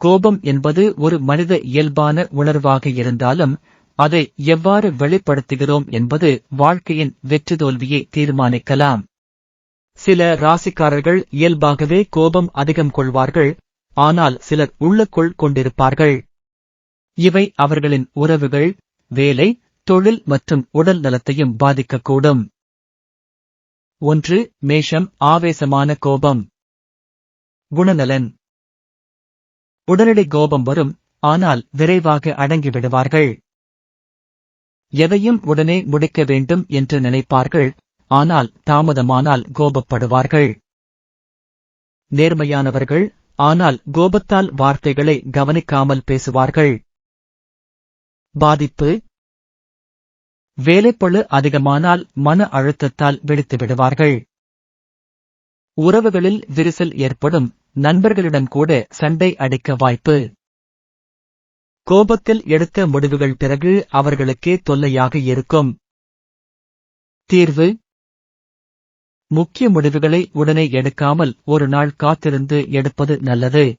கோபம் என்பது ஒரு மனித இயல்பான உணர்வாக இருந்தாலும் அதை எவ்வாறு வெளிப்படுத்துகிறோம் என்பது வாழ்க்கையின் வெற்றி தோல்வியை தீர்மானிக்கலாம். சில ராசிக்காரர்கள் இயல்பாகவே கோபம் அதிகம் கொள்வார்கள் ஆனால் சிலர் உள்ளுக்குள் கொண்டிருப்பார்கள். இவை அவர்களின் உறவுகள் வேலை தொழில் மற்றும் உடல் நலத்தையும் பாதிக்கக்கூடும். ஒன்று மேஷம் ஆவேசமான கோபம். குணநலன். உடனடி கோபம் வரும் ஆனால் விரைவாக அடங்கிவிடுவார்கள். எதையும் உடனே முடிக்க வேண்டும் என்று நினைப்பார்கள் ஆனால் தாமதமானால் கோபப்படுவார்கள். நேர்மையானவர்கள் ஆனால் கோபத்தால் வார்த்தைகளை கவனிக்காமல் பேசுவார்கள். பாதிப்பு. வேலைப்பழு அதிகமானால் மன அழுத்தத்தால் விடுத்து விடுவார்கள் உறவுகளில் விரிசல் ஏற்படும் நண்பர்களிடம் கூட சண்டை அடிக்க வாய்ப்பு. கோபத்தில் எடுத்த முடிவுகள் பிறகு அவர்களுக்கே தொல்லையாக இருக்கும். தீர்வு. முக்கிய முடிவுகளை உடனே எடுக்காமல் ஒரு நாள் காத்திருந்து எடுப்பது நல்லது.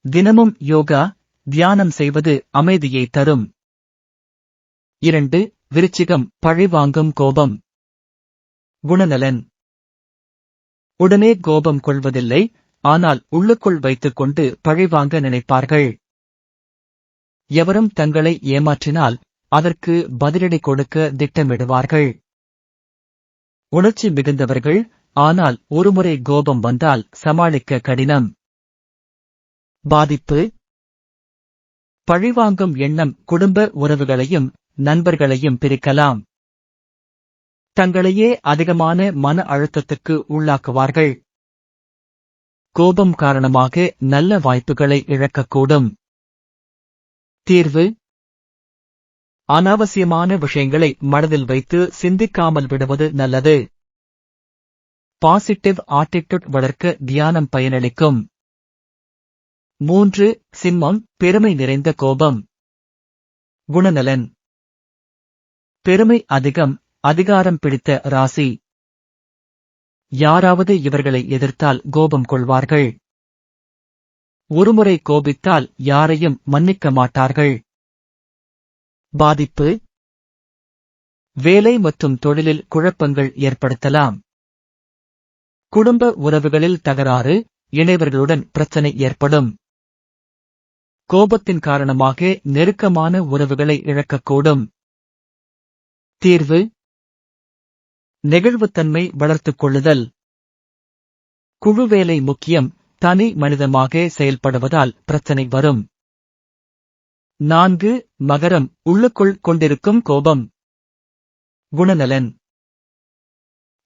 தினமும் யோகா தியானம் செய்வது அமைதியை தரும். இரண்டு விருச்சிகம் பழிவாங்கும் கோபம். குணநலன். உடனே கோபம் கொள்வதில்லை ஆனால் உள்ளுக்குள் வைத்துக் கொண்டு பழிவாங்க நினைப்பார்கள். எவரும் தங்களை ஏமாற்றினால் அதற்கு பதிலடி கொடுக்க திட்டமிடுவார்கள். உணர்ச்சி மிகுந்தவர்கள் ஆனால் ஒருமுறை கோபம் வந்தால் சமாளிக்க கடினம். பாதிப்பு. பழிவாங்கும் எண்ணம் குடும்ப உறவுகளையும் நண்பர்களையும் பிரிக்கலாம். தங்களையே அதிகமான மன அழுத்தத்துக்கு உள்ளாக்குவார்கள். கோபம் காரணமாக நல்ல வாய்ப்புகளை இழக்கக்கூடும். தீர்வு? அனாவசியமான விஷயங்களை மனதில் வைத்து சிந்திக்காமல் விடுவது நல்லது. பாசிட்டிவ் ஆட்டிடியூட் வளர்க்க தியானம் பயனளிக்கும். மூன்று சிம்மம் பெருமை நிறைந்த கோபம். குணநலன். பெருமை அதிகம் அதிகாரம் பிடித்த ராசி. யாராவது இவர்களை எதிர்த்தால் கோபம் கொள்வார்கள். ஒருமுறை கோபித்தால் யாரையும் மன்னிக்க மாட்டார்கள். பாதிப்பு. வேலை மற்றும் தொழிலில் குழப்பங்கள் ஏற்படுத்தலாம். குடும்ப உறவுகளில் தகராறு இணைவர்களுடன் பிரச்சனை ஏற்படும். கோபத்தின் காரணமாக நெருக்கமான உறவுகளை இழக்கக்கூடும். தீர்வு. நெகிழ்வுத்தன்மை வளர்த்துக் கொள்ளுதல். குழு வேலை முக்கியம் தனி மனிதமாக செயல்படுவதால் பிரச்சனை வரும். நான்கு மகரம் உள்ளுக்குள் கொண்டிருக்கும் கோபம். குணநலன்.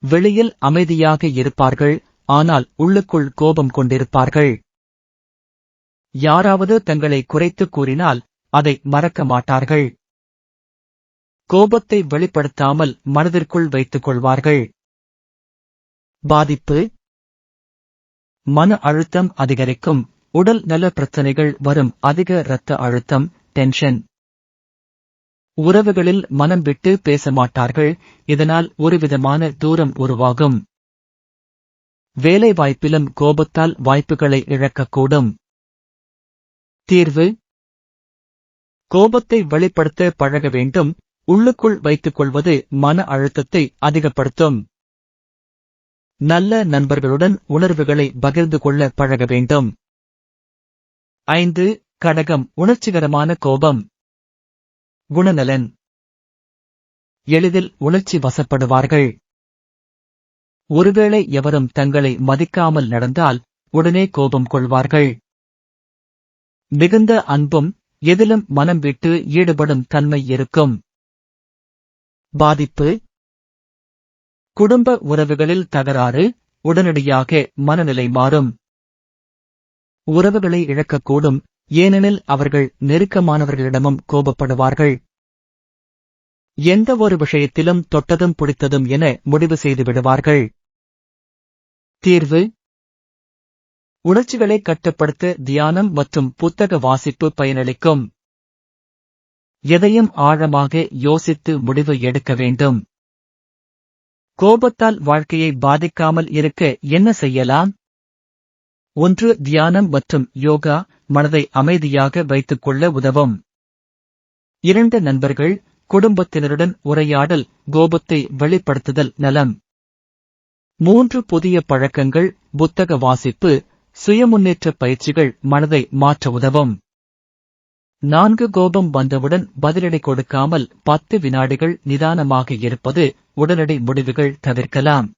வெளியில் அமைதியாக இருப்பார்கள் ஆனால் உள்ளுக்குள் கோபம் கொண்டிருப்பார்கள். யாராவது தங்களை குறைத்து கூறினால் அதை மறக்க மாட்டார்கள். கோபத்தை வெளிப்படுத்தாமல் மனதிற்குள் வைத்துக் கொள்வார்கள் பாதிப்பு. மன அழுத்தம் அதிகரிக்கும். உடல் நல பிரச்சனைகள் வரும். அதிக இரத்த அழுத்தம் டென்ஷன் உறவுகளில் மனம் விட்டு பேச மாட்டார்கள். இதனால் ஒருவிதமான தூரம் உருவாகும். வேலை வாய்ப்பிலும் கோபத்தால் வாய்ப்புகளை இழக்கக்கூடும். தீர்வு. கோபத்தை வெளிப்படுத்த பழக வேண்டும். உள்ளுக்குள் வைத்துக் கொள்வது மன அழுத்தத்தை அதிகப்படுத்தும். நல்ல நண்பர்களுடன் உணர்வுகளை பகிர்ந்து கொள்ள பழக வேண்டும். ஐந்து கடகம் உணர்ச்சிகரமான கோபம். குணநலன். எளிதில் உணர்ச்சி வசப்படுவார்கள். ஒருவேளை எவரும் தங்களை மதிக்காமல் நடந்தால் உடனே கோபம் கொள்வார்கள். மிகுந்த அன்பும் எதிலும் மனம் விட்டு ஈடுபடும் தன்மை இருக்கும். பாதிப்பு. குடும்ப உறவுகளில் தகராறு உடனடியாக மனநிலை மாறும். உறவுகளை இழக்கக்கூடும் ஏனெனில் அவர்கள் நெருக்கமானவர்களிடமும் கோபப்படுவார்கள். எந்த ஒரு விஷயத்திலும் தொட்டதும் பிடித்ததும் என முடிவு செய்து விடுவார்கள். தீர்வு. உணர்ச்சிகளை கட்டுப்படுத்த தியானம் மற்றும் புத்தக வாசிப்பு பயனளிக்கும். எதையும் ஆழமாக யோசித்து முடிவு எடுக்க வேண்டும். கோபத்தால் வாழ்க்கையை பாதிக்காமல் இருக்க என்ன செய்யலாம்? ஒன்று தியானம் மற்றும் யோகா மனதை அமைதியாக வைத்துக் கொள்ள உதவும். இரண்டு நண்பர்கள் குடும்பத்தினருடன் உரையாடல் கோபத்தை வெளிப்படுத்துதல் நலம். மூன்று புதிய பழக்கங்கள் புத்தக வாசிப்பு சுயமுன்னேற்ற பயிற்சிகள் மனதை மாற்ற உதவும். நான்கு கோபம் வந்தவுடன் பதிலடி கொடுக்காமல் பத்து வினாடிகள் நிதானமாக இருப்பது உடனடி முடிவுகள் தவிர்க்கலாம்.